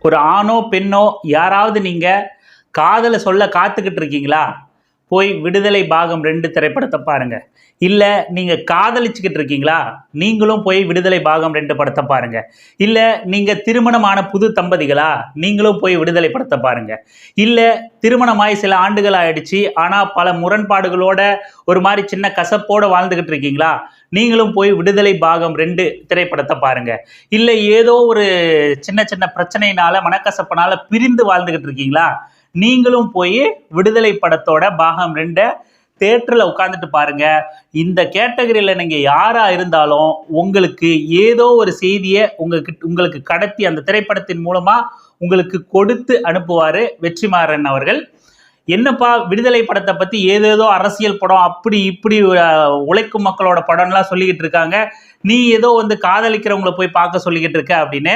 ஒரு ஆணோ பெண்ணோ யாராவது நீங்கள் காதலை சொல்ல காத்துக்கிட்டு இருக்கீங்களா? போய் விடுதலை பாகம் ரெண்டு திரைப்படத்தை பாருங்க. இல்லை நீங்கள் காதலிச்சுக்கிட்டு இருக்கீங்களா? நீங்களும் போய் விடுதலை பாகம் ரெண்டு படத்தை பாருங்க. இல்லை நீங்கள் திருமணமான புது தம்பதிகளா? நீங்களும் போய் விடுதலை படத்தை பாருங்க. இல்லை திருமணமாய் சில ஆண்டுகள் ஆயிடுச்சு ஆனால் பல முரண்பாடுகளோட ஒரு மாதிரி சின்ன கசப்போட வாழ்ந்துகிட்டு இருக்கீங்களா? நீங்களும் போய் விடுதலை பாகம் ரெண்டு திரைப்படத்தை பாருங்க. இல்லை ஏதோ ஒரு சின்ன சின்ன பிரச்சனையினால மனக்கசப்பினால பிரிந்து வாழ்ந்துகிட்டு இருக்கீங்களா? நீங்களும் போய் விடுதலை படத்தோட பாகம் ரெண்டை தேட்டரில் உட்காந்துட்டு பாருங்க. இந்த கேட்டகரியில் நீங்கள் யாராக இருந்தாலும் உங்களுக்கு ஏதோ ஒரு செய்தியை உங்களுக்கு உங்களுக்கு கடத்தி அந்த திரைப்படத்தின் மூலமாக உங்களுக்கு கொடுத்து அனுப்புவார் வெற்றிமாறன் அவர்கள். என்னப்பா விடுதலை படத்தை பற்றி ஏதேதோ அரசியல் படம் அப்படி இப்படி உழைக்கும் மக்களோட படம்லாம் சொல்லிக்கிட்டு இருக்காங்க. நீ ஏதோ வந்து காதலிக்கிறவங்கள போய் பார்க்க சொல்லிக்கிட்டு இருக்க அப்படின்னு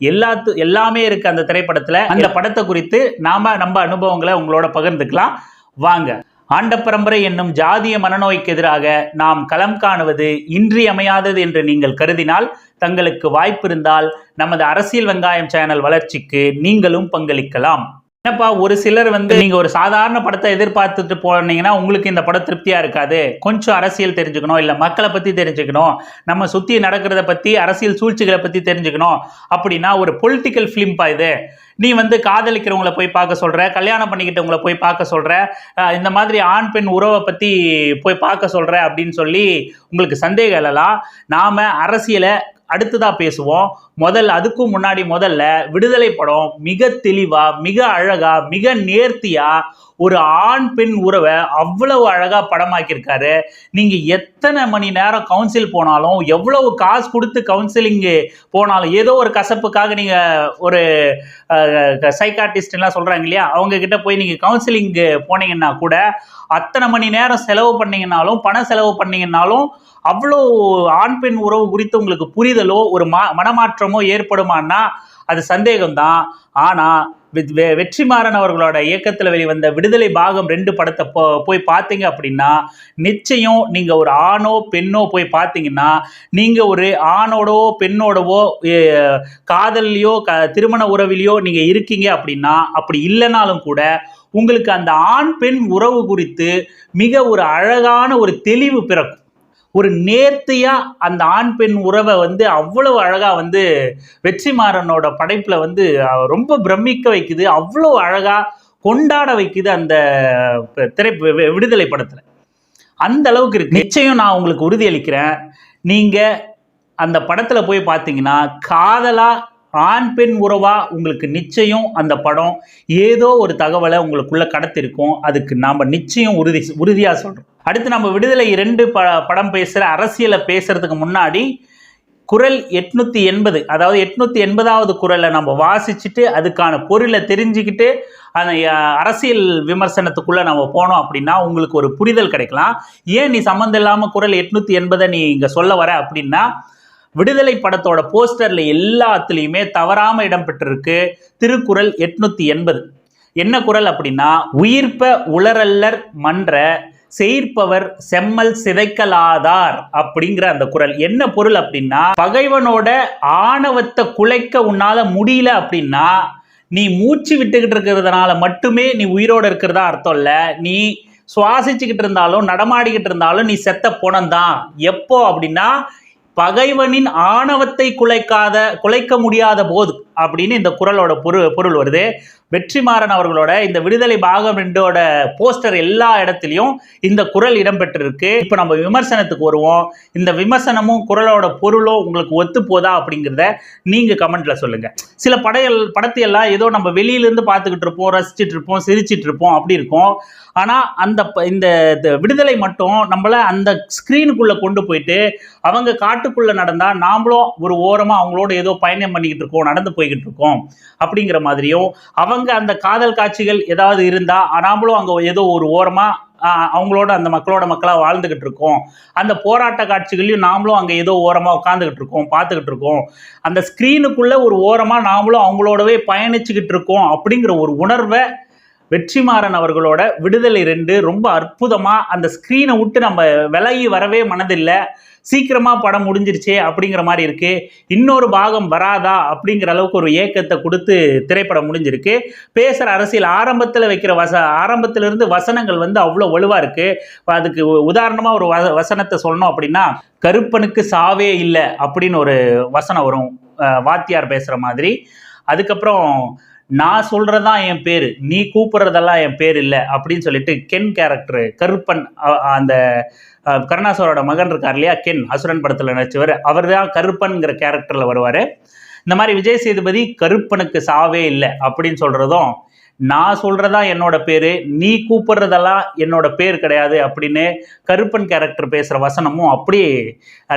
எல்லாத்து எல்லாமே இருக்கு அந்த திரைப்படத்துல. அந்த படத்தை குறித்து நாம நம்ம அனுபவங்களை உங்களோட பகிர்ந்துக்கலாம். வாங்க. ஆண்ட பரம்பரை என்னும் ஜாதிய மனநோய்க்கு எதிராக நாம் களம் காணுவது இன்றியமையாதது என்று நீங்கள் கருதினால் தங்களுக்கு வாய்ப்பு இருந்தால் நமது அரசியல் வெங்காயம் சேனல் வளர்ச்சிக்கு நீங்களும் பங்களிக்கலாம். என்னப்பா ஒரு சிலர் வந்து நீங்க ஒரு சாதாரண படத்தை எதிர்பார்த்துட்டு போனீங்கன்னா உங்களுக்கு இந்த படம் திருப்தியா இருக்காது. கொஞ்சம் அரசியல் தெரிஞ்சுக்கணும் இல்ல மக்களை பத்தி தெரிஞ்சுக்கணும் நம்ம சுத்தி நடக்கிறத பத்தி அரசியல் சூழ்ச்சிகளை பத்தி தெரிஞ்சுக்கணும். அப்படின்னா ஒரு பொலிட்டிக்கல் ஃபிலிம்ப்பா இது. நீ வந்து காதலிக்கிறவங்கள போய் பார்க்க சொல்ற கல்யாணம் பண்ணிக்கிட்டவங்கள போய் பார்க்க சொல்ற இந்த மாதிரி ஆண் பெண் உறவை பத்தி போய் பார்க்க சொல்ற அப்படின்னு சொல்லி உங்களுக்கு சந்தேகம் இல்லலாம் நாம அரசியலை அடுத்துதான் பேசுவோம். முதல் அதுக்கும் முன்னாடி முதல்ல விடுதலை படம் மிக தெளிவா மிக அழகா மிக நேர்த்தியா ஒரு ஆண் பெண் உறவை அவ்வளவு அழகா படமாக்கியிருக்காரு. நீங்க எத்தனை மணி நேரம் கவுன்சில் போனாலும் எவ்வளவு காசு கொடுத்து கவுன்சிலிங்கு போனாலும் ஏதோ ஒரு கசப்புக்காக நீங்க ஒரு சைக்காட்டிஸ்ட் எல்லாம் சொல்றாங்க இல்லையா? அவங்க கிட்ட போய் நீங்க கவுன்சிலிங்கு போனீங்கன்னா கூட அத்தனை மணி நேரம் செலவு பண்ணீங்கன்னாலும் பணம் செலவு பண்ணீங்கன்னாலும் அவ்வளோ ஆண் பெண் உறவு குறித்து உங்களுக்கு புரிதலோ ஒரு மா மனமாற்றமோ ஏற்படுமான்னா அது சந்தேகம்தான். ஆனால் வெற்றிமாறன் அவர்களோட இயக்கத்தில் வெளிவந்த விடுதலை பாகம் ரெண்டு படத்தை போ போய் பார்த்தீங்க அப்படின்னா நிச்சயம் நீங்கள் ஒரு ஆணோ பெண்ணோ போய் பார்த்தீங்கன்னா நீங்கள் ஒரு ஆணோடவோ பெண்ணோடவோ காதல்லையோ க திருமண உறவிலையோ நீங்கள் இருக்கீங்க அப்படின்னா அப்படி இல்லைனாலும் கூட உங்களுக்கு அந்த ஆண் பெண் உறவு குறித்து மிக ஒரு அழகான ஒரு தெளிவு பிறக்கும். ஒரு நேர்த்தியா அந்த ஆண் பெண் உறவை வந்து அவ்வளவு அழகா வந்து வெற்றிமாறனோட படைப்புல வந்து ரொம்ப பிரமிக்க வைக்குது. அவ்வளோ அழகா கொண்டாட வைக்குது அந்த திரை வி- விடுதலை படத்துல. அந்த அளவுக்கு இருக்கு. நிச்சயம் நான் உங்களுக்கு உறுதியளிக்கிறேன். நீங்க அந்த படத்துல போய் பார்த்தீங்கன்னா காதலா ஆண் பெண் உறவா உங்களுக்கு நிச்சயம் அந்த படம் ஏதோ ஒரு தகவலை உங்களுக்குள்ள கடத்திருக்கும். அதுக்கு நாம நிச்சயம் உறுதி உறுதியா சொல்றோம். அடுத்து நம்ம விடுதலை இரண்டு ப படம் பேசுகிற அரசியலை பேசுகிறதுக்கு முன்னாடி குரல் எட்நூற்றி எண்பது. அதாவது எட்நூற்றி எண்பதாவது குரலை நம்ம வாசிச்சுட்டு அதுக்கான பொருளை தெரிஞ்சுக்கிட்டு அந்த அரசியல் விமர்சனத்துக்குள்ளே நம்ம போனோம் அப்படின்னா உங்களுக்கு ஒரு புரிதல் கிடைக்கலாம். ஏன் நீ சம்மந்தம் இல்லாமல் குரல் எட்நூற்றி எண்பதை நீ இங்கே சொல்ல வர அப்படின்னா விடுதலை படத்தோட போஸ்டரில் எல்லாத்துலேயுமே தவறாமல் இடம்பெற்றிருக்கு திருக்குறள் எட்நூற்றி எண்பது. என்ன குறள் அப்படின்னா உயிர்ப்ப உளரல்லர் மன்ற செய்ப்பவர் செம்மல் சிதைக்கலாதார் அப்படிங்கிற அந்த குறள் என்ன பொருள் அப்படின்னா பகைவனோட ஆணவத்தை குலைக்க உன்னால முடியல அப்படின்னா நீ மூச்சு விட்டுக்கிட்டு இருக்கிறதுனால மட்டுமே நீ உயிரோட இருக்கிறதா அர்த்தம் இல்லை. நீ சுவாசிச்சுக்கிட்டு இருந்தாலும் நடமாடிக்கிட்டு இருந்தாலும் நீ செத்த போனந்தான் எப்போ அப்படின்னா பகைவனின் ஆணவத்தை குலைக்காத குலைக்க முடியாத போது அப்படின்னு இந்த குறளோட பொருள் பொருள் வருது. வெற்றிமாறன் அவர்களோட இந்த விடுதலை பாகம் ரெண்டோட போஸ்டர் எல்லா இடத்துலையும் இந்த குரல் இடம்பெற்றிருக்கு. இப்போ நம்ம விமர்சனத்துக்கு வருவோம். இந்த விமர்சனமும் குறளோட பொருளும் உங்களுக்கு ஒத்து போதா அப்படிங்கிறத நீங்கள் கமெண்ட்ல சொல்லுங்க. சில படையல் படத்தையெல்லாம் ஏதோ நம்ம வெளியிலேருந்து பார்த்துக்கிட்டு இருப்போம் ரசிச்சுட்டு இருப்போம் சிரிச்சிட்டு இருப்போம் அப்படி இருக்கும். ஆனால் அந்த ப- இந்த விடுதலை மட்டும் நம்மளை அந்த ஸ்க்ரீனுக்குள்ளே கொண்டு போயிட்டு அவங்க காட்டுக்குள்ளே நடந்தால் நாமளும் ஒரு ஓரமாக அவங்களோட ஏதோ பயணம் பண்ணிக்கிட்டு இருக்கோம் நடந்து போய்கிட்டு இருக்கோம் அப்படிங்கிற மாதிரியும் அவங்க அந்த காதல் காட்சிகள் ஏதாவது இருந்தால் நாமளும் அங்கே ஏதோ ஒரு ஓரமாக அவங்களோட அந்த மக்களோட மக்களாக வாழ்ந்துகிட்டு இருக்கோம். அந்த போராட்ட காட்சிகளையும் நாமளும் அங்கே ஏதோ ஓரமாக உட்காந்துக்கிட்டு இருக்கோம் பார்த்துக்கிட்டு இருக்கோம். அந்த ஸ்க்ரீனுக்குள்ளே ஒரு ஓரமாக நாமளும் அவங்களோடவே பயணிச்சுக்கிட்டு இருக்கோம் அப்படிங்கிற ஒரு உணர்வை வெற்றிமாறன் அவர்களோட விடுதலை ரெண்டு ரொம்ப அற்புதமாக அந்த ஸ்க்ரீனை விட்டு நம்ம விலகி வரவே மனதில்லை. சீக்கிரமாக படம் முடிஞ்சிருச்சே அப்படிங்கிற மாதிரி இருக்குது இன்னொரு பாகம் வராதா அப்படிங்கிற அளவுக்கு ஒரு ஏக்கத்தை கொடுத்து திரைப்படம் முடிஞ்சிருக்கு. பேசுகிற அரசியல் ஆரம்பத்தில் வைக்கிற வச ஆரம்பத்திலிருந்து வசனங்கள் வந்து அவ்வளோ வலுவாக இருக்குது அதுக்கு உதாரணமாக ஒரு வ வசனத்தை சொல்லணும் அப்படின்னா கருப்பனுக்கு சாவே இல்லை அப்படின்னு ஒரு வசனம் வரும். வாத்தியார் பேசுகிற மாதிரி. அதுக்கப்புறம் நான் சொல்கிறதான் என் பேர் நீ கூப்பிட்றதெல்லாம் என் பேர் இல்லை அப்படின்னு சொல்லிட்டு கென் கேரக்டரு கருப்பன் அந்த கருணாசரோட மகன் இருக்கார் இல்லையா? கென் அசுரன் படத்தில் நடிச்சவர். அவர் தான் கருப்பன்கிற கேரக்டரில் வருவார். இந்த மாதிரி விஜய் சேதுபதி கருப்பனுக்கு சாவே இல்லை அப்படின்னு சொல்கிறதும் நான் சொல்கிறதா என்னோட பேர் நீ கூப்பிடுறதெல்லாம் என்னோட பேர் கிடையாது அப்படின்னு கருப்பன் கேரக்டர் பேசுகிற வசனமும் அப்படியே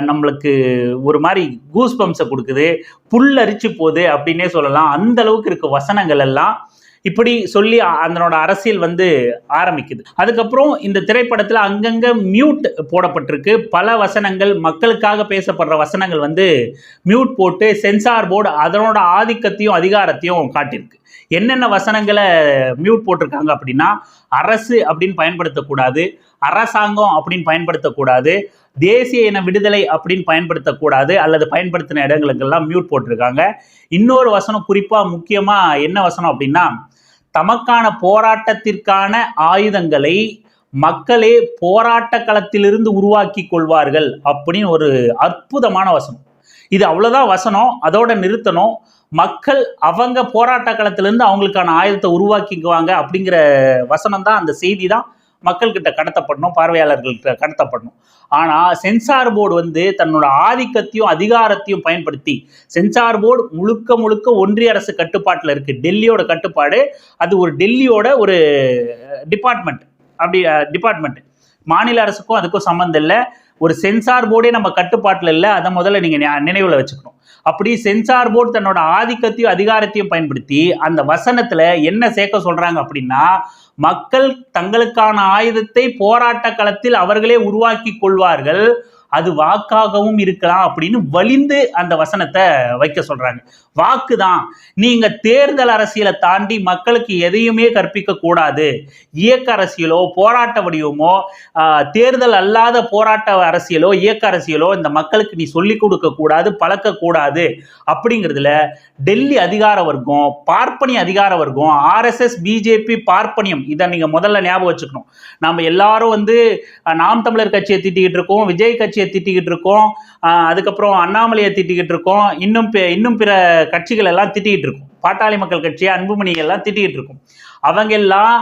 நம்மளுக்கு ஒரு மாதிரி கூஸ் பம்ஸை கொடுக்குது. புல்லரிச்சு போகுது அப்படின்னே சொல்லலாம். அந்த அளவுக்கு இருக்க வசனங்கள் எல்லாம் இப்படி சொல்லி அதனோட அரசியல் வந்து ஆரம்பிக்குது. அதுக்கப்புறம் இந்த திரைப்படத்தில் அங்கங்க மியூட் போடப்பட்டிருக்கு. பல வசனங்கள் மக்களுக்காக பேசப்படுற வசனங்கள் வந்து மியூட் போட்டு சென்சார் போர்டு அதனோட ஆதிக்கத்தையும் அதிகாரத்தையும் காட்டியிருக்கு என்னென்ன வசனங்களை மியூட் போட்டிருக்காங்க அப்படின்னா அரசு அப்படின்னு பயன்படுத்தக்கூடாது அரசாங்கம் அப்படின்னு பயன்படுத்தக்கூடாது தேசிய இன விடுதலை அப்படின்னு பயன்படுத்தக்கூடாது அல்லது பயன்படுத்தின இடங்களுக்கெல்லாம் மியூட் போட்டிருக்காங்க. இன்னொரு வசனம் குறிப்பாக முக்கியமாக என்ன வசனம் அப்படின்னா தமக்கான போராட்டத்திற்கான ஆயுதங்களை மக்களே போராட்ட களத்திலிருந்து உருவாக்கி கொள்வார்கள் அப்படின்னு ஒரு அற்புதமான வசனம். இது அவ்வளோதான் வசனம். அதோட நிறுத்தணும். மக்கள் அவங்க போராட்ட களத்திலிருந்து அவங்களுக்கான ஆயுதத்தை உருவாக்கிக்குவாங்க அப்படிங்கிற வசனம் தான் அந்த செய்தி தான் மக்கள்கிட்ட கடத்தப்படணும் பார்வையாளர்கள்கிட்ட கடத்தப்படணும். ஆனால் சென்சார் போர்டு வந்து தன்னோட ஆதிக்கத்தையும் அதிகாரத்தையும் பயன்படுத்தி சென்சார் போர்டு முழுக்க முழுக்க ஒன்றிய அரசு கட்டுப்பாட்டில் இருக்குது டெல்லியோட கட்டுப்பாடு அது ஒரு டெல்லியோட ஒரு டிபார்ட்மெண்ட் அப்படி டிபார்ட்மெண்ட் மாநில அரசுக்கும் அதுக்கும் சம்மந்தம் இல்லை. ஒரு சென்சார் போர்டே நம்ம கட்டுப்பாட்டில் இல்லை அதை முதல்ல நீங்கள் நினைவில் வச்சுக்கணும். அப்படி சென்சார் போர்டு தன்னோட ஆதிக்கத்தையும் அதிகாரத்தையும் பயன்படுத்தி அந்த வசனத்தில் என்ன சேர்க்க சொல்கிறாங்க அப்படின்னா மக்கள் தங்களுக்கான ஆயுதத்தை போராட்ட களத்தில் அவர்களே உருவாக்கி கொள்வார்கள். அது வாக்காகவும் இருக்கலாம் அப்படின்னு வலிந்து அந்த வசனத்தை வைக்க சொல்றாங்க. வாக்கு தான் நீங்க தேர்தல் அரசியலை தாண்டி மக்களுக்கு எதையுமே கற்பிக்க கூடாது. இயக்க அரசியலோ போராட்ட வடிவமோ தேர்தல் அல்லாத போராட்ட அரசியலோ இயக்க அரசியலோ இந்த மக்களுக்கு நீ சொல்லிக் கொடுக்க கூடாது பழக்க கூடாது அப்படிங்கிறதுல டெல்லி அதிகார வர்க்கம் பார்ப்பனிய அதிகார வர்க்கம் ஆர்எஸ்எஸ் பிஜேபி பார்ப்பனியம் இதை நீங்க முதல்ல ஞாபகம் வச்சுக்கணும். நம்ம எல்லாரும் வந்து நாம் தமிழர் கட்சியை திட்டிக்கிட்டு இருக்கோம் விஜய் கட்சி கட்சியை திட்டிக்கிட்டு இருக்கோம். அதுக்கப்புறம் அண்ணாமலையை திட்டிக்கிட்டு இருக்கோம். இன்னும் இன்னும் பிற கட்சிகள் எல்லாம் திட்டிக்கிட்டு இருக்கோம். பாட்டாளி மக்கள் கட்சியை அன்புமணி எல்லாம் திட்டிக்கிட்டு இருக்கும். அவங்க எல்லாம்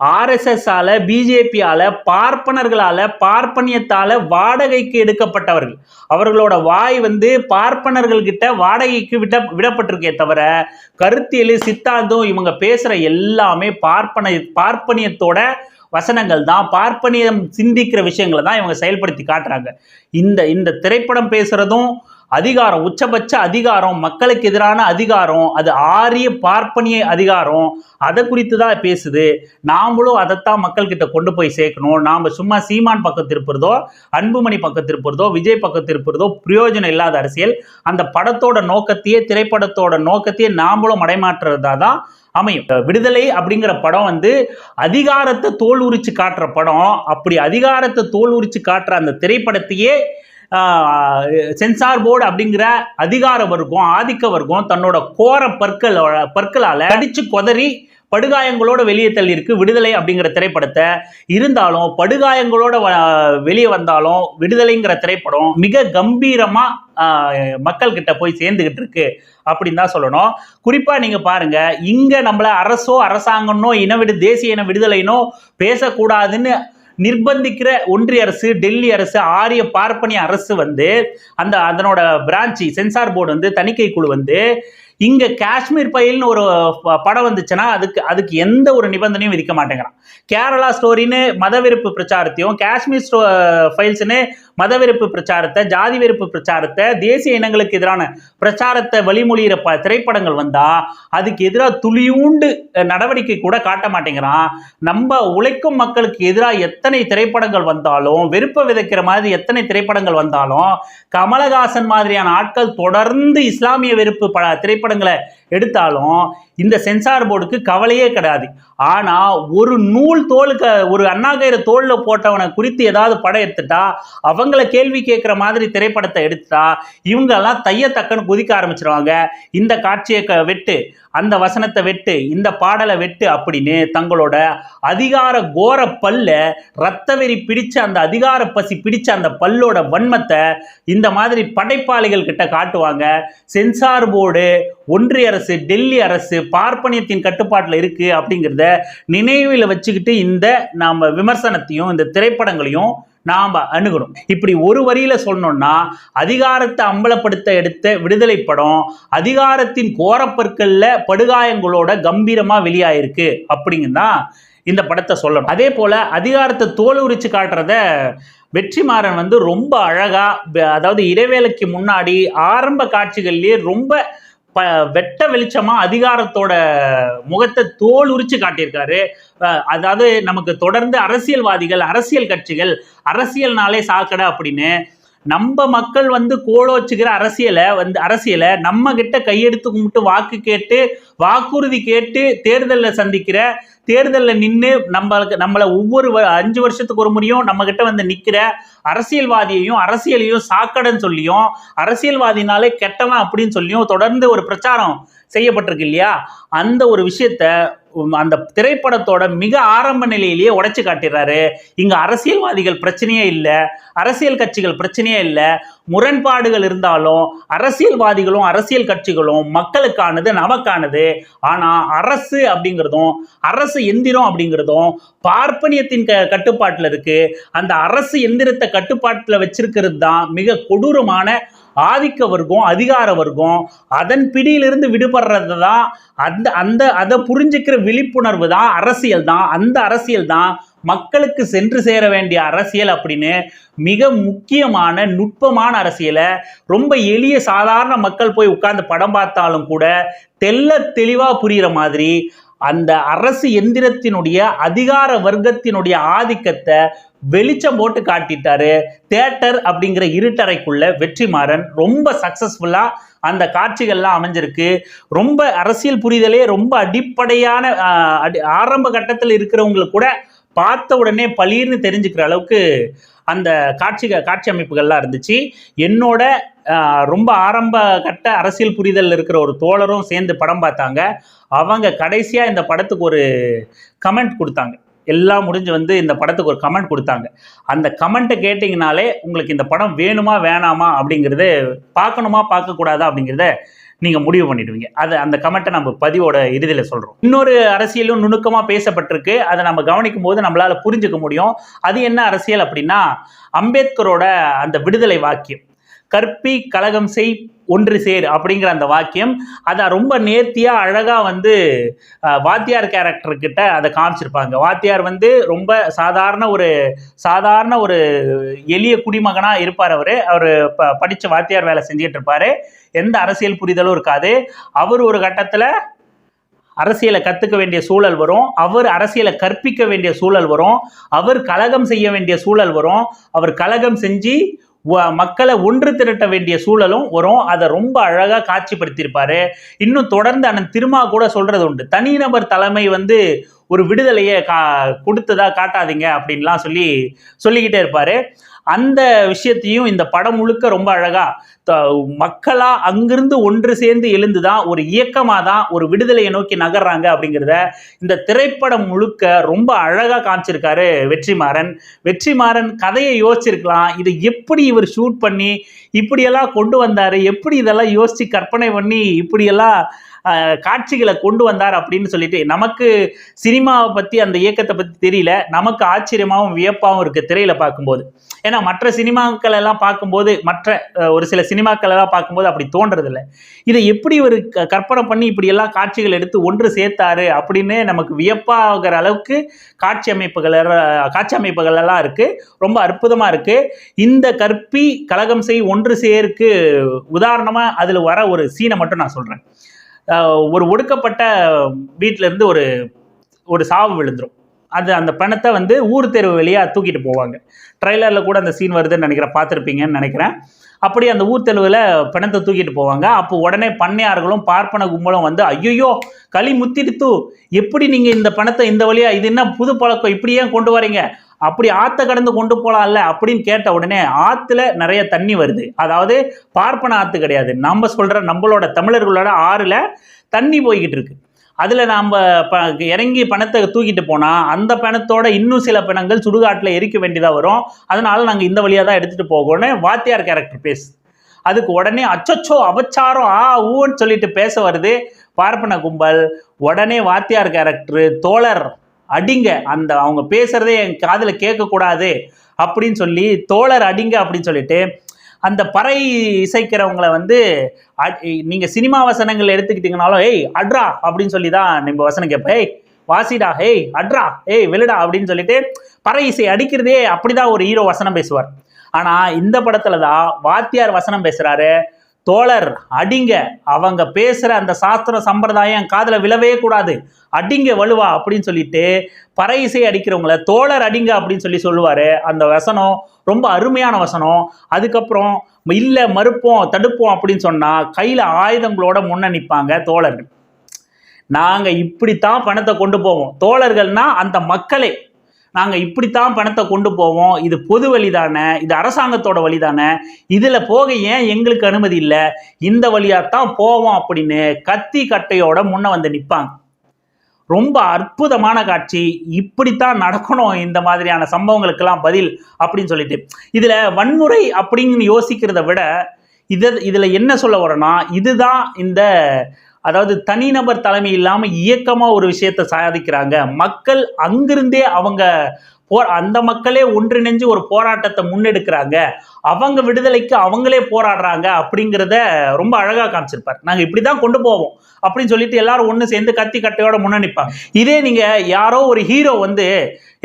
ஆர்எஸ்எஸ்ஸால் பிஜேபியால் பிஜேபியால பார்ப்பனர்களால வாடகைக்கு எடுக்கப்பட்டவர்கள். அவர்களோட வாய் வந்து பார்ப்பனர்கள் கிட்ட வாடகைக்கு விட விடப்பட்டிருக்கே தவிர கருத்தியல் சித்தாந்தம் இவங்க பேசுகிற எல்லாமே பார்ப்பன பார்ப்பனியத்தோட வசனங்கள் தான் பார்ப்பனியம் சிந்திக்கிற விஷயங்களை தான் இவங்க செயல்படுத்தி காட்டுறாங்க. இந்த இந்த திரைப்படம் பேசுறதும் அதிகாரம் உச்சபட்ச அதிகாரம் மக்களுக்கு எதிரான அதிகாரம் அது ஆரிய பார்ப்பனிய அதிகாரம் அதை குறித்து தான் பேசுது. நாமளும் அதைத்தான் மக்கள்கிட்ட கொண்டு போய் சேர்க்கணும். நாம் சும்மா சீமான் பக்கம் திருப்புறதோ அன்புமணி பக்கம் திருப்புறதோ விஜய் பக்கம் திருப்புறதோ பிரயோஜனம் இல்லாத அரசியல். அந்த படத்தோட நோக்கத்தையே திரைப்படத்தோட நோக்கத்தையே நாமளும் மடைமாற்றுறதா தான் அமையும். விடுதலை அப்படிங்கிற படம் வந்து அதிகாரத்தை தோல் உரிச்சு காட்டுற படம். அப்படி அதிகாரத்தை தோல் உரிச்சு காட்டுற அந்த திரைப்படத்தையே சென்சார் போர்டு அப்படிங்கிற அதிகார வர்க்கம் ஆதிக்க வர்க்கம் தன்னோட கோர பற்கள் பற்களால் கடிச்சு கொதறி படுகாயங்களோட வெளியே தள்ளியிருக்கு. விடுதலை அப்படிங்கிற திரைப்படத்தை. இருந்தாலும் படுகாயங்களோட வ- வெளியே வந்தாலும் விடுதலைங்கிற திரைப்படம் மிக கம்பீரமா மக்கள்கிட்ட போய் சேர்ந்துகிட்டு இருக்கு அப்படின்னு தான் சொல்லணும். குறிப்பா நீங்க பாருங்க இங்க நம்மள அரசோ அரசாங்கம்னோ இனவிடு தேசிய இன விடுதலைனோ பேசக்கூடாதுன்னு நிர்பந்திக்கிற ஒன்றிய அரசு டெல்லி அரசு ஆரிய பார்ப்பனிய அரசு வந்து அந்த அதனோட பிரான்ச்சு சென்சார் போர்டு வந்து தணிக்கை குழு வந்து இங்க காஷ்மீர் பயில்னு ஒரு படம் வந்துச்சுன்னா அதுக்கு அதுக்கு எந்த ஒரு நிபந்தனையும் விதிக்க மாட்டேங்கிறான். கேரளா ஸ்டோரின்னு மதவெறுப்பு பிரச்சாரத்தையும் காஷ்மீர் ஸ்டோ ஃபைல்ஸ்னு மதவெறுப்பு பிரச்சாரத்தை ஜாதி வெறுப்பு பிரச்சாரத்தை தேசிய இனங்களுக்கு எதிரான பிரச்சாரத்தை வழிமொழிகிற ப திரைப்படங்கள் வந்தால் அதுக்கு எதிராக துளியூண்டு நடவடிக்கை கூட காட்ட மாட்டேங்கிறான். நம்ம உழைக்கும் மக்களுக்கு எதிராக எத்தனை திரைப்படங்கள் வந்தாலும் வெறுப்பை விதைக்கிற மாதிரி எத்தனை திரைப்படங்கள் வந்தாலும் கமலஹாசன் மாதிரியான ஆட்கள் தொடர்ந்து இஸ்லாமிய வெறுப்பு பட திரைப்பட திரைப்படங்களை எடுத்தாலும் இந்த சென்சார் போர்டுக்கு கவலையே கிடையாது. ஆனால் ஒரு நூல் தோலுக்கு ஒரு அண்ணாகயிறு தோலில் போட்டவனை குறித்து ஏதாவது படம் எடுத்துட்டா அவங்கள கேள்வி கேட்குற மாதிரி திரைப்படத்தை எடுத்துட்டா இவங்கெல்லாம் தையத்தக்கன்னு குதிக்க ஆரம்பிச்சிருவாங்க. இந்த காட்சியை க- வெட்டு அந்த வசனத்தை வெட்டு இந்த பாடலை வெட்டு அப்படின்னு தங்களோட அதிகார கோர பல்ல ரத்த வெறி பிடிச்ச அந்த அதிகார பசி பிடிச்ச அந்த பல்லோட வன்மத்தை இந்த மாதிரி படைப்பாளிகள் கிட்ட காட்டுவாங்க. சென்சார் போர்டு ஒன்றிய அரசு டெல்லி அரசு பார்ப்பனியத்தின் கட்டுப்பாட்டில் இருக்குது அப்படிங்கிறத நினைவில் வச்சுக்கிட்டு இந்த நாம் விமர்சனத்தையும் இந்த திரைப்படங்களையும் நாம் அணுகணும். இப்படி ஒரு வரியில சொன்னோம்னா அதிகாரத்தை அம்பலப்படுத்த எடுத்த விடுதலை படம் அதிகாரத்தின் கோரப்பற்களில் படுகாயங்களோட கம்பீரமாக வெளியாயிருக்கு அப்படிங்கன்னா இந்த படத்தை சொல்லணும். அதே போல் அதிகாரத்தை தோல் உரிச்சு காட்டுறத வெற்றிமாறன் வந்து ரொம்ப அழகாக அதாவது இடைவேளைக்கு முன்னாடி ஆரம்ப காட்சிகள்லேயே ரொம்ப ப வெட்ட வெளிச்சமா அதிகாரத்தோட முகத்தை தோல் உரிச்சு காட்டியிருக்காரு. அஹ் அதாவது நமக்கு தொடர்ந்து அரசியல்வாதிகள் அரசியல் கட்சிகள் அரசியல்னாலே சாக்கடை அப்படின்னு நம்ம மக்கள் வந்து கோலோச்சுக்கிற அரசியலை வந்து அரசியலை நம்ம கிட்ட கையெடுத்து கும்பிட்டு வாக்கு கேட்டு வாக்குறுதி கேட்டு தேர்தலில் சந்திக்கிற தேர்தலில் நின்று நம்மளுக்கு நம்மளை ஒவ்வொரு வ- அஞ்சு வருஷத்துக்கு ஒரு முறையும் நம்ம கிட்ட வந்து நிற்கிற அரசியல்வாதியையும் அரசியலையும் சாக்கடைன்னு சொல்லியும் அரசியல்வாதினாலே கெட்டவன் அப்படின்னு சொல்லியும் தொடர்ந்து ஒரு பிரச்சாரம் செய்யப்பட்டிருக்கு இல்லையா? அந்த ஒரு விஷயத்த அந்த திரைப்படத்தோட மிக ஆரம்ப நிலையிலேயே உடைச்சு காட்டிடுறாரு. இங்க அரசியல்வாதிகள் பிரச்சனையே இல்லை அரசியல் கட்சிகள் பிரச்சனையே இல்லை. முரண்பாடுகள் இருந்தாலும் அரசியல்வாதிகளும் அரசியல் கட்சிகளும் மக்களுக்கானது நமக்கானது. ஆனா அரசு அப்படிங்கிறதும் அரசு எந்திரம் அப்படிங்கிறதும் பார்ப்பனியத்தின் க கட்டுப்பாட்டில் இருக்கு. அந்த அரசு எந்திரத்தை கட்டுப்பாட்டில் வச்சிருக்கிறது தான் மிக கொடூரமான ஆதிக்க வர்க்கம் அதிகார வர்க்கம் அதன் பிடியிலிருந்து விடுபடுறது தான் அந்த அந்த அதை புரிஞ்சுக்கிற விழிப்புணர்வு தான் அரசியல் தான். அந்த அரசியல் தான் மக்களுக்கு சென்று சேர வேண்டிய அரசியல் அப்படின்னு மிக முக்கியமான நுட்பமான அரசியலை ரொம்ப எளிய சாதாரண மக்கள் போய் உட்கார்ந்து படம் பார்த்தாலும் கூட தெள்ள தெளிவாக புரிகிற மாதிரி அந்த அரசு எந்திரத்தினுடைய அதிகார வர்க்கத்தினுடைய ஆதிக்கத்தை வெளிச்சம் போட்டு காட்டிட்டாரு. தேட்டர் அப்படிங்கிற இருட்டறைக்குள்ள வெற்றிமாறன் ரொம்ப சக்சஸ்ஃபுல்லா அந்த காட்சிகள்லாம் அமைஞ்சிருக்கு. ரொம்ப அரசியல் புரிதலே ரொம்ப அடிப்படையான அடி ஆரம்ப கட்டத்தில் இருக்கிறவங்களுக்கு கூட பார்த்த உடனே பளிர்னு தெரிஞ்சுக்கிற அளவுக்கு அந்த காட்சி காட்சி அமைப்புகள்லாம் இருந்துச்சு. என்னோட ரொம்ப ஆரம்ப கட்ட அரசியல் புரிதல் இருக்கிற ஒரு தோழரும் சேர்ந்து படம் பார்த்தாங்க. அவங்க கடைசியாக இந்த படத்துக்கு ஒரு கமெண்ட் கொடுத்தாங்க. எல்லாம் முடிஞ்சு வந்து இந்த படத்துக்கு ஒரு கமெண்ட் கொடுத்தாங்க. அந்த கமெண்ட்டை கேட்டிங்கனாலே உங்களுக்கு இந்த படம் வேணுமா வேணாமா அப்படிங்கிறது பார்க்கணுமா பார்க்கக்கூடாதா அப்படிங்கிறத நீங்கள் முடிவு பண்ணிடுவீங்க. அது அந்த கமெண்ட்டை நம்ம பதிவோட இறுதியில் சொல்கிறோம் இன்னொரு அரசியலும் நுணுக்கமாக பேசப்பட்டிருக்கு. அதை நம்ம கவனிக்கும் போது நம்மளால் புரிஞ்சுக்க முடியும். அது என்ன அரசியல் அப்படின்னா அம்பேத்கரோட அந்த விடுதலை வாக்கியம். கற்பி கழகம் செய் ஒன்று சேர் அப்படிங்கிற அந்த வாக்கியம். அதை ரொம்ப நேர்த்தியாக அழகாக வந்து வாத்தியார் கேரக்டர்கிட்ட அதை காமிச்சிருப்பாங்க. வாத்தியார் வந்து ரொம்ப சாதாரண ஒரு சாதாரண ஒரு எளிய குடிமகனாக இருப்பார் அவர். அவர் ப படித்த வாத்தியார் வேலை செஞ்சுட்டு இருப்பார். எந்த அரசியல் புரிதலும் இருக்காது. அவர் ஒரு கட்டத்தில் அரசியலை கற்றுக்க வேண்டிய சூழல் வரும். அவர் அரசியலை கற்பிக்க வேண்டிய சூழல் வரும். அவர் கலகம் செய்ய வேண்டிய சூழல் வரும். அவர் கலகம் செஞ்சு மக்களை ஒன்று திரட்ட வேண்டிய சூழலும் வரும். அதை ரொம்ப அழகாக காட்சிப்படுத்தியிருப்பாரு. இன்னும் தொடர்ந்து அண்ணன் திருமா கூட சொல்றது உண்டு. தனிநபர் தலைமை வந்து ஒரு விடுதலையை கா கொடுத்ததா காட்டாதீங்க அப்படின்லாம் சொல்லி சொல்லிக்கிட்டே இருப்பாரு. அந்த விஷயத்தையும் இந்த படம் முழுக்க ரொம்ப அழகா த- மக்களா அங்கிருந்து ஒன்று சேர்ந்து எழுந்துதான் ஒரு இயக்கமாக தான் ஒரு விடுதலையை நோக்கி நகர்றாங்க அப்படிங்கிறத இந்த திரைப்படம் முழுக்க ரொம்ப அழகா காமிச்சிருக்காரு வெற்றிமாறன். வெற்றிமாறன் கதையை யோசிச்சிருக்கலாம். இதை எப்படி இவர் ஷூட் பண்ணி இப்படியெல்லாம் கொண்டு வந்தாரு எப்படி இதெல்லாம் யோசிச்சு கற்பனை பண்ணி இப்படியெல்லாம் காட்சிகளை கொண்டு வந்தார் அப்படின்னு சொல்லிட்டு நமக்கு சினிமாவை பற்றி அந்த இயக்கத்தை பற்றி தெரியல. நமக்கு ஆச்சரியமாகவும் வியப்பாகவும் இருக்குது திரையில் பார்க்கும்போது. ஏன்னா மற்ற சினிமாக்கள் எல்லாம் பார்க்கும்போது மற்ற ஒரு சில சினிமாக்கள் எல்லாம் பார்க்கும்போது அப்படி தோன்றதில்ல. இதை எப்படி ஒரு க- கற்பனை பண்ணி இப்படி எல்லாம் காட்சிகள் எடுத்து ஒன்று சேர்த்தாரு அப்படின்னு நமக்கு வியப்பாகிற அளவுக்கு காட்சி அமைப்புகள் காட்சி அமைப்புகள் எல்லாம் இருக்குது ரொம்ப அற்புதமாக இருக்குது இந்த கற்பி கலகம் செய் ஒன்று சேருக்கு உதாரணமாக அதில் வர ஒரு சீனை மட்டும் நான் சொல்கிறேன் ஒரு ஒடுக்கப்பட்ட வீட்ல இருந்து ஒரு ஒரு சாவு விழுந்துடும் அது அந்த பணத்தை வந்து ஊர் தெருவு வழியாக தூக்கிட்டு போவாங்க. ட்ரைலரில் கூட அந்த சீன் வருதுன்னு நினைக்கிறேன். பார்த்துருப்பீங்கன்னு நினைக்கிறேன். அப்படி அந்த ஊர் தெருவில் பணத்தை தூக்கிட்டு போவாங்க. அப்போ உடனே பண்ணையார்களும் பார்ப்பன கும்பலும் வந்து ஐயோ களி முத்திடுத்து. எப்படி நீங்கள் இந்த பணத்தை இந்த வழியாக இது என்ன புது பழக்கம்? இப்படி ஏன் கொண்டு வரீங்க? அப்படி ஆற்ற கடந்து கொண்டு போகலாம்ல அப்படின்னு கேட்ட உடனே ஆற்றுல நிறைய தண்ணி வருது. அதாவது பார்ப்பன ஆற்று கிடையாது. நம்ம சொல்கிற நம்மளோட தமிழர்களோட ஆறில் தண்ணி போய்கிட்டு இருக்கு. அதில் நாம் ப இறங்கி பணத்தை தூக்கிட்டு போனால் அந்த பணத்தோட இன்னும் சில பிணங்கள் சுடுகாட்டில் எரிக்க வேண்டியதாக வரும். அதனால் நாங்கள் இந்த வழியாக தான் எடுத்துகிட்டு போகணும்னு வாத்தியார் கேரக்டர் பேசு. அதுக்கு உடனே அச்சச்சோ அபச்சாரம் ஆ ஊன்னு சொல்லிட்டு பேச வருது பார்ப்பன கும்பல். உடனே வாத்தியார் கேரக்டர் தோழர். அடிங்க அந்த அவங்க பேசுறதே என் காதில் கேட்கக்கூடாது அப்படின்னு சொல்லி தோழர் அடிங்க அப்படின்னு சொல்லிட்டு அந்த பறை இசைக்கிறவங்கள வந்து அ- சினிமா வசனங்கள் எடுத்துக்கிட்டீங்கனாலும் ஏய் அட்ரா அப்படின்னு சொல்லி தான் நம்ம வசனம் கேட்பேன் ஏய் வாசிடா ஏய் அட்ரா ஏய் வெளுடா அப்படின்னு சொல்லிட்டு பறை இசை அடிக்கிறதே அப்படிதான் ஒரு ஹீரோ வசனம் பேசுவார். ஆனால் இந்த படத்தில் தான் வாத்தியார் வசனம் பேசுகிறாரு தோழர் அடிங்க. அவங்க பேசுகிற அந்த சாஸ்திர சம்பிரதாயம் காதில் விழவே கூடாது. அடிங்க வலுவா அப்படின்னு சொல்லிட்டு பறை இசை அடிக்கிறவங்கள தோழர் அடிங்க அப்படின்னு சொல்லி சொல்லுவார். அந்த வசனம் ரொம்ப அருமையான வசனம். அதுக்கப்புறம் இல்லை மறுப்போம் தடுப்போம் அப்படின்னு சொன்னால் கையில் ஆயுதங்களோட முன்ன நிற்பாங்க தோழர்கள். நாங்கள் இப்படித்தான் பணத்தை கொண்டு போவோம். தோழர்கள்னா அந்த மக்களே. நாங்கள் இப்படித்தான் பணத்தை கொண்டு போவோம். இது பொது வழிதானே? இது அரசாங்கத்தோட வழிதானே? இதில் போக ஏன் எங்களுக்கு அனுமதி இல்லை? இந்த வழியாத்தான் போவோம் அப்படின்னு கத்தி கட்டையோட முன்ன வந்து நிற்பாங்க ரொம்ப அற்புதமான காட்சி. இப்படித்தான் நடக்கணும் இந்த மாதிரியான சம்பவங்களுக்கெல்லாம் பதில் அப்படின்னு சொல்லிட்டு. இதில் வன்முறை அப்படின்னு யோசிக்கிறத விட இத இதில் என்ன சொல்ல வரேன்னா இதுதான் இந்த அதாவது தனிநபர் தலைமை இல்லாமல் இயக்கமாக ஒரு விஷயத்தை சாதிக்கிறாங்க. மக்கள் அங்கிருந்தே அவங்க போ அந்த மக்களே ஒன்றிணைஞ்சு ஒரு போராட்டத்தை முன்னெடுக்கிறாங்க. அவங்க விடுதலைக்கு அவங்களே போராடுறாங்க அப்படிங்கிறத ரொம்ப அழகாக காமிச்சிருப்பார். நாங்கள் இப்படி தான் கொண்டு போவோம். அப்படின்னு சொல்லிட்டு எல்லாரும் ஒன்று சேர்ந்து கத்தி கட்டையோட முன்ன நிற்பாங்க இதே நீங்கள் யாரோ ஒரு ஹீரோ வந்து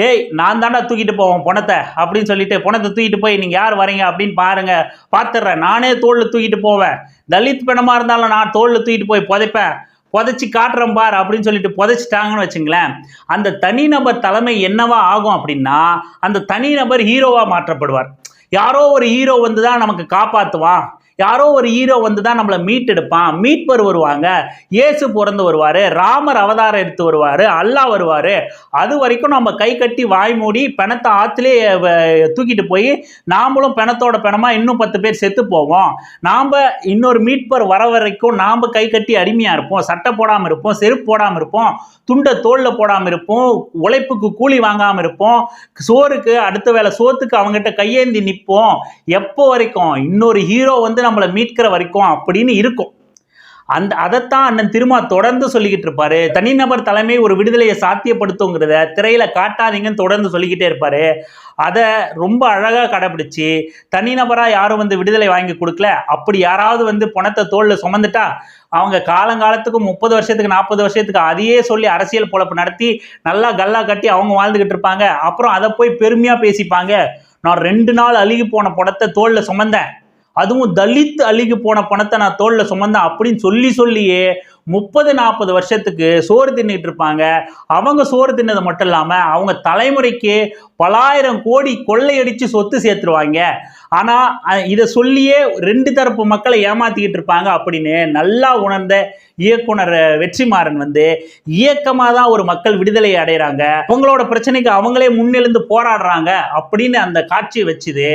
ஏய் நான் தாண்டா தூக்கிட்டு போவோம் பணத்தை அப்படின்னு சொல்லிட்டு பணத்தை தூக்கிட்டு போய் நீங்கள் யார் வரீங்க அப்படின்னு பாருங்க. பார்த்துடுறேன் நானே தோளில் தூக்கிட்டு போவேன். தலித் பெணமாக இருந்தாலும் நான் தோளில் தூக்கிட்டு போய் புதைப்பேன். புதைச்சி காட்டுறேன் பார் அப்படின்னு சொல்லிட்டு புதைச்சிட்டாங்கன்னு வச்சுங்களேன். அந்த தனிநபர் தலைமை என்னவா ஆகும் அப்படின்னா அந்த தனிநபர் ஹீரோவாக மாற்றப்படுவார். யாரோ ஒரு ஹீரோ வந்து தான் நமக்கு காப்பாற்றுவான் யாரோ ஒரு ஹீரோ வந்து தான் நம்மளை மீட்டெடுப்பான் மீட்பர் வருவாங்க. இயேசு பிறந்து வருவார். ராமர் அவதாரம் எடுத்து வருவார். அல்லாஹ் வருவார். அது வரைக்கும் நம்ம கை கட்டி வாய் மூடி பிணத்தை ஆற்றுலே தூக்கிட்டு போய் நாமளும் பிணத்தோட பிணமாக இன்னும் பத்து பேர் செத்து போவோம். நாம் இன்னொரு மீட்பர் வர வரைக்கும் நாம் கை கட்டி அடிமையாக இருப்போம். சட்டை போடாமல் இருப்போம். செருப்பு போடாமல் இருப்போம். துண்டை தோளில் போடாமல் இருப்போம். உழைப்புக்கு கூலி வாங்காமல் இருப்போம். சோறுக்கு அடுத்த வேளை சோத்துக்கு அவங்ககிட்ட கையேந்தி நிற்போம் எப்போ வரைக்கும்? இன்னொரு ஹீரோ வந்து நம்மளை மீட்கிற வரைக்கும் அப்படின்னு இருக்கும். அந்த அதைத்தான் அண்ணன் திருமா தொடர்ந்து சொல்லிக்கிட்டு இருப்பாரு. தனிநபர் தலைமை ஒரு விடுதலையை சாத்தியப்படுத்துங்கிறத திரையில காட்டாதீங்கன்னு தொடர்ந்து சொல்லிக்கிட்டே இருப்பாரு. அதை ரொம்ப அழகா கடைபிடிச்சு தனிநபரா யாரும் வந்து விடுதலை வாங்கி கொடுக்கல. அப்படி யாராவது வந்து பணத்தை தோல்ல சுமந்துட்டா அவங்க காலங்காலத்துக்கு முப்பது வருஷத்துக்கு நாற்பது வருஷத்துக்கு அதையே சொல்லி அரசியல் பொழப்பு நடத்தி நல்லா கல்லா கட்டி அவங்க வாழ்ந்துகிட்டு இருப்பாங்க. அப்புறம் அதை போய் பெருமையா பேசிப்பாங்க. நான் ரெண்டு நாள் அழுகி போன படத்தை தோல்ல சுமந்தேன். அதுவும் தலித் அழுகி போன பணத்தை நான் தோளில் சுமந்தேன் அப்படின்னு சொல்லி சொல்லியே முப்பது நாற்பது வருஷத்துக்கு சோறு தின்னுட்டு இருப்பாங்க. அவங்க சோறு தின்னது மட்டும் இல்லாமல் அவங்க தலைமுறைக்கு பலாயிரம் கோடி கொள்ளையடிச்சு சொத்து சேர்த்துருவாங்க. ஆனால் இதை சொல்லியே ரெண்டு தரப்பு மக்களை ஏமாத்திக்கிட்டு இருப்பாங்க அப்படின்னு நல்லா உணர்ந்த இயக்குனர் வெற்றிமாறன் வந்து இயக்கமாக தான் ஒரு மக்கள் விடுதலை அடைகிறாங்க அவங்களோட பிரச்சனைக்கு அவங்களே முன்னெழுந்து போராடுறாங்க அப்படின்னு அந்த காட்சியை வச்சுது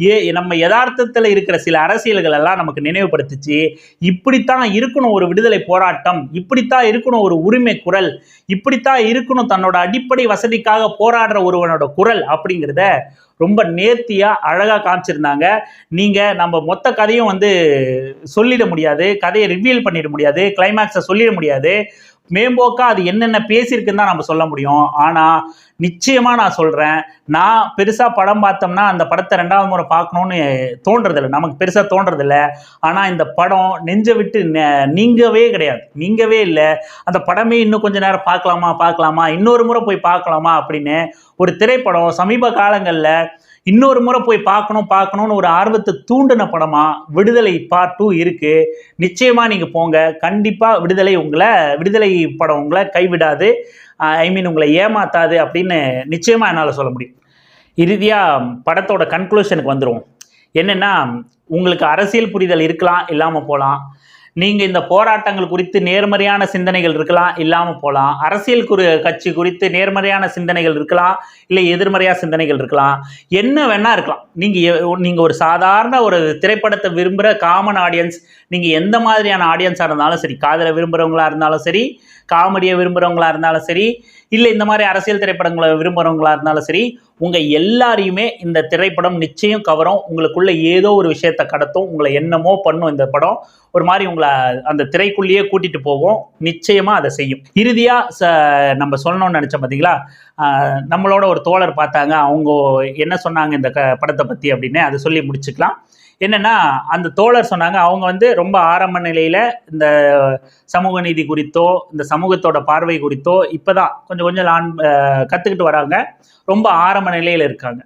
ஏ நம்ம யதார்த்தத்தில் இருக்கிற சில அரசியல்கள் எல்லாம் நமக்கு நினைவுபடுத்துச்சு. இப்படித்தான் இருக்கணும் ஒரு விடுதலை போராட்டம். இப்படித்தான் இருக்கணும் ஒரு உரிமை குரல். இப்படித்தான் இருக்கணும் தன்னோட அடிப்படை வசதிக்காக போராடுற ஒருவனோட குரல் அப்படிங்கிறத ரொம்ப நேர்த்தியாக அழகாக காமிச்சிருந்தாங்க. நீங்கள் நம்ம மொத்த கதையும் வந்து சொல்லிட முடியாது. கதையை ரிவீல் பண்ணிட முடியாது. கிளைமேக்ஸை சொல்லிட முடியாது. மேம்போக்கா அது என்னென்ன பேசியிருக்குன்னு தான் நம்ம சொல்ல முடியும். ஆனால் நிச்சயமாக நான் சொல்கிறேன் நான் பெருசாக படம் பார்த்தோம்னா அந்த படத்தை ரெண்டாவது முறை பார்க்கணுன்னு தோன்றதில்லை. நமக்கு பெருசாக தோன்றதில்லை. ஆனால் இந்த படம் நெஞ்சை விட்டு நெ- நீங்கவே கிடையாது. நீங்கவே இல்லை. அந்த படமே இன்னும் கொஞ்ச நேரம் பார்க்கலாமா பார்க்கலாமா இன்னொரு முறை போய் பார்க்கலாமா அப்படின்னு ஒரு திரைப்படம் சமீப காலங்களில் இன்னொரு முறை போய் பார்க்கணும் பார்க்கணும்னு ஒரு ஆர்வத்தை தூண்டின படமா விடுதலை பார்ட் டூ இருக்கு. நிச்சயமா நீங்க போங்க. கண்டிப்பா விடுதலை உங்களை விடுதலை படம் உங்களை கைவிடாது. ஐ மீன் உங்களை ஏமாத்தாது அப்படின்னு நிச்சயமா என்னால் சொல்ல முடியும். இறுதியாக படத்தோட கன்க்ளூஷனுக்கு வந்துருவோம். என்னென்னா உங்களுக்கு அரசியல் புரிதல் இருக்கலாம் இல்லாமல் போகலாம் நீங்க இந்த போராட்டங்கள் குறித்து நேர்மறையான சிந்தனைகள் இருக்கலாம் இல்லாம போகலாம் அரசியல் குறி கட்சி குறித்து நேர்மறையான சிந்தனைகள் இருக்கலாம் இல்லை எதிர்மறையா சிந்தனைகள் இருக்கலாம். என்ன வேணா இருக்கலாம். நீங்க நீங்கள் நீங்க ஒரு சாதாரண ஒரு திரைப்படத்தை விரும்புகிற காமன் ஆடியன்ஸ் நீங்க எந்த மாதிரியான ஆடியன்ஸாக இருந்தாலும் சரி காதலை விரும்புறவங்களா இருந்தாலும் சரி காமெடியை விரும்புறவங்களா இருந்தாலும் சரி இல்லை இந்த மாதிரி அரசியல் திரைப்படங்களை விரும்புறவங்களா இருந்தாலும் சரி உங்கள் எல்லாரையுமே இந்த திரைப்படம் நிச்சயம் கவரும். உங்களுக்குள்ள ஏதோ ஒரு விஷயத்தை கடத்தும். உங்களை என்னமோ பண்ணும் இந்த படம். ஒரு மாதிரி உங்களை அந்த திரைக்குள்ளேயே கூட்டிகிட்டு போகும். நிச்சயமாக அதை செய்யும். இறுதியாக ச நம்ம சொல்லணும்னு நினச்சோம் பார்த்தீங்களா நம்மளோட ஒரு தோழர் பார்த்தாங்க. அவங்க என்ன சொன்னாங்க இந்த க படத்தை பற்றி அப்படின்னு. அதை சொல்லி முடிச்சுக்கலாம். என்னன்னா அந்த தோழர் சொன்னாங்க அவங்க வந்து ரொம்ப ஆரம்ப நிலையில இந்த சமூக நீதி குறித்தோ இந்த சமூகத்தோட பார்வை குறித்தோ இப்பதான் கொஞ்சம் கொஞ்சம் லான் கத்துக்கிட்டு வராங்க. ரொம்ப ஆரம்ப நிலையில இருக்காங்க.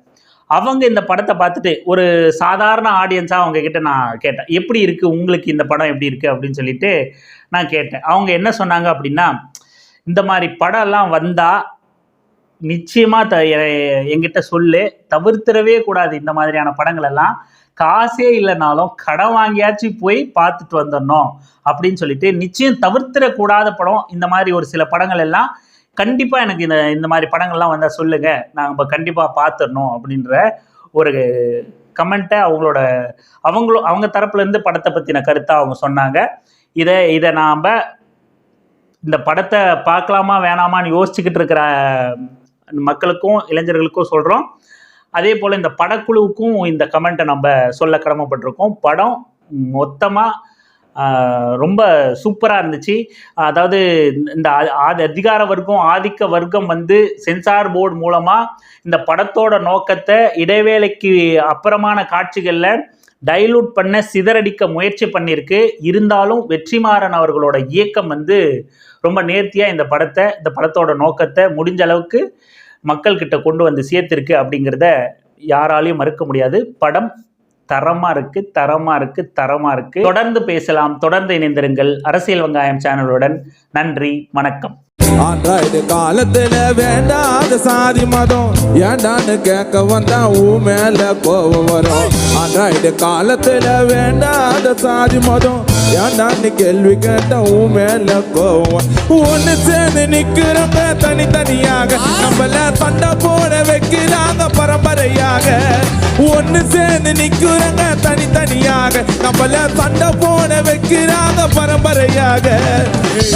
அவங்க இந்த படத்தை பார்த்துட்டு ஒரு சாதாரண ஆடியன்ஸாக அவங்க கிட்ட நான் கேட்டேன். எப்படி இருக்கு? உங்களுக்கு இந்த படம் எப்படி இருக்கு? அப்படின்னு சொல்லிட்டு நான் கேட்டேன். அவங்க என்ன சொன்னாங்க அப்படின்னா இந்த மாதிரி படம்லாம் வந்தா நிச்சயமா த எங்கிட்ட என்கிட்ட சொல்லு. தவிர்த்திடவே கூடாது இந்த மாதிரியான படங்கள் எல்லாம். காசே இல்லைனாலும் கடன் வாங்கியாச்சும் போய் பார்த்துட்டு வந்துடணும் அப்படின்னு சொல்லிட்டு நிச்சயம் தவிர்த்திடக்கூடாத படம். இந்த மாதிரி ஒரு சில படங்கள் எல்லாம் கண்டிப்பாக எனக்கு இந்த இந்த மாதிரி படங்கள்லாம் வந்தால் சொல்லுங்கள் நாங்கள் கண்டிப்பாக பார்த்துடணும் அப்படின்ற ஒரு கமெண்ட்டை அவங்களோட அவங்களும் அவங்க தரப்புலேருந்து படத்தை பற்றின கருத்தை அவங்க சொன்னாங்க. இதை இதை நாம் இந்த படத்தை பார்க்கலாமா வேணாமான்னு யோசிச்சுக்கிட்டு இருக்கிற மக்களுக்கும் இளைஞர்களுக்கும் சொல்கிறோம் அதே போல் இந்த படக்குழுவுக்கும் இந்த கமெண்ட்டை நம்ம சொல்ல கடமைப்பட்டிருக்கோம். படம் மொத்தமாக ரொம்ப சூப்பராக இருந்துச்சு. அதாவது இந்த அதிகார வர்க்கம் ஆதிக்க வர்க்கம் வந்து சென்சார் போர்டு மூலமாக இந்த படத்தோட நோக்கத்தை இடைவேளைக்கு அப்புறமான காட்சிகளில் டைலூட் பண்ண சிதறடிக்க முயற்சி பண்ணியிருக்கு. இருந்தாலும் வெற்றிமாறன் அவர்களோட இயக்கம் வந்து ரொம்ப நேர்த்தியாக இந்த படத்தை இந்த படத்தோட நோக்கத்தை முடிஞ்ச அளவுக்கு மக்கள்கிட்ட கொண்டு வந்து சேர்த்திருக்கு அப்படிங்கிறத யாராலையும் மறுக்க முடியாது. படம் தரமா இருக்கு தரமா இருக்கு தரமா இருக்கு. தொடர்ந்து பேசலாம் தொடர்ந்து இணைந்திருங்கள். அரசியல் வெங்காயம் சேனலுடன் நன்றி வணக்கம். ஆண்ட்ராய்டு காலத்துல வேண்டாத சாதி மதம். ஏண்டான்னு கேட்க வந்தா உன் மேல கோவம் வரும். ஆண்ட்ராய்டு காலத்துல வேண்டாத சாதி மதம். ஏண்டான்னு கேள்வி கேட்ட உன் மேல கோவம். ஒண்ணு சேர்ந்து நிக்கிறவங்க தனித்தனியாக நம்மள சண்டை போட வைக்கிறாங்க பரம்பரையாக. ஒண்ணு சேர்ந்து நிக்கிறவங்க தனித்தனியாக நம்மள சண்டை போட வைக்கிறாங்க பரம்பரையாக.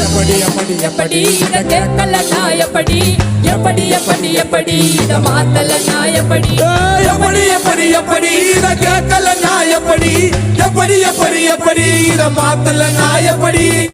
எப்படி எப்படி எப்படி இத கேட்கல நான் எப்படி? எப்படி எப்படி எப்படி? இத மாத்தல நான் எப்படி? எப்படி எப்படி எப்படி இத கேட்கல நான் எப்படி? எப்படி எப்படி எப்படி? இத மாத்தல நாயப்படி.